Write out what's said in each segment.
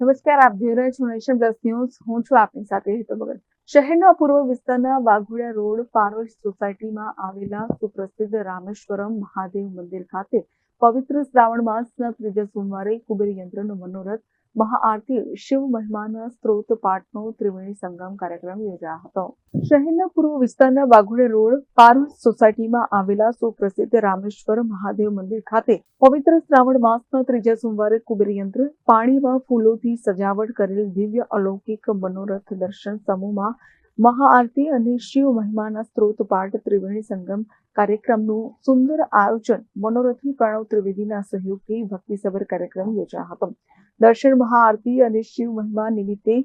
નમસ્કાર, આપ જોઈ રહ્યા છો નેશન પ્લસ ન્યૂઝ. હું છું આપની સાથે હેતુ ભગત. શહેરના પૂર્વ વિસ્તારના વાઘોડિયા રોડ પારોલ સોસાયટીમાં આવેલા સુપ્રસિદ્ધ રામેશ્વરમ મહાદેવ મંદિર ખાતે પવિત્ર શ્રાવણ માસના ત્રીજા સોમવારે કુબેર યંત્રનો મનોરથ, મહાઆરતી, શિવ મહિમાના સ્ત્રોત પાઠનો ત્રિવેણી સંગમ કાર્યક્રમ યોજાયો હતો. શહેરના પૂર્વ વિસ્તારના વાઘોડે રોડ પારોલ સોસાયટીમાં આવેલા સુપ્રસિદ્ધ રામેશ્વર મહાદેવ મંદિર ખાતે પવિત્ર શ્રાવણ માસના ત્રીજા સોમવારે કુબેર યંત્ર પાણીમાં ફૂલોથી સજાવટ કરેલ દિવ્ય અલૌકિક મનોરથ દર્શન સમૂહમાં મહાઆરતી અને શિવ મહિમાના સ્ત્રોત પાઠ ત્રિવેણી સંગમ કાર્યક્રમનું સુંદર આયોજન મનોરથી પ્રણવ ત્રિવેદીના સહયોગથી ભક્તિસભર કાર્યક્રમ યોજાયો હતો. દર્શન, મહાઆરતી અને શિવ મહિમા નિમિત્તે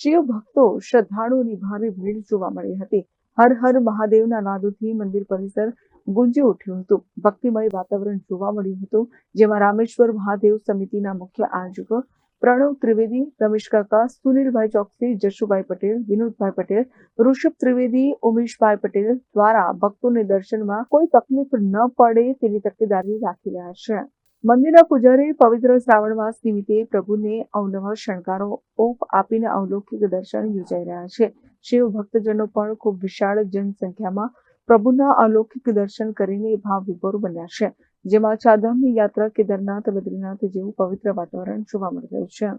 શિવ ભક્તો શ્રદ્ધાળુઓની ભારે ભીડ જોવા મળી હતી. હર હર મહાદેવના નાદોથી મંદિર પરિસર ગુંજી ઉઠ્યું હતું. ભક્તિમય વાતાવરણ જોવા મળ્યું હતું, જેમાં રામેશ્વર મહાદેવ સમિતિના મુખ્ય આયોજકો પ્રણવ ત્રિવેદી, રમેશ કાકા, સુનિલભાઈ ચોકસી, જશુભાઈ પટેલ, વિનોદભાઈ પટેલ, ઋષભ ત્રિવેદી, ઉમેશભાઈ પટેલ દ્વારા ભક્તોને દર્શનમાં કોઈ તકલીફ ન પડે તેની તકેદારી રાખી રહ્યા છે. મંદિરના પૂજારી પવિત્ર શ્રાવણ માસ નિમિત્તે પ્રભુને અવનવ શણગારો, ઓપ આપીને અવલૌકિક દર્શન યોજાઈ રહ્યા છે. શિવ ભક્તજનો પણ ખૂબ વિશાળ જનસંખ્યામાં પ્રભુના અલૌકિક દર્શન કરીને ભાવ વિભોર બન્યા છે. જેમાં ચારધામની યાત્રા કેદારનાથ, બદ્રીનાથ જેવું પવિત્ર વાતાવરણ જોવા મળી રહ્યું છે.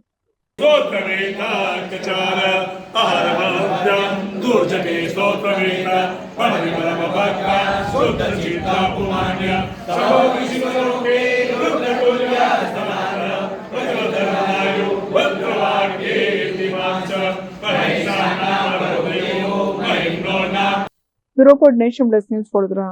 બ્યુરો કોર્ડ નેશન બ્લેસ ન્યૂઝ વડોદરા.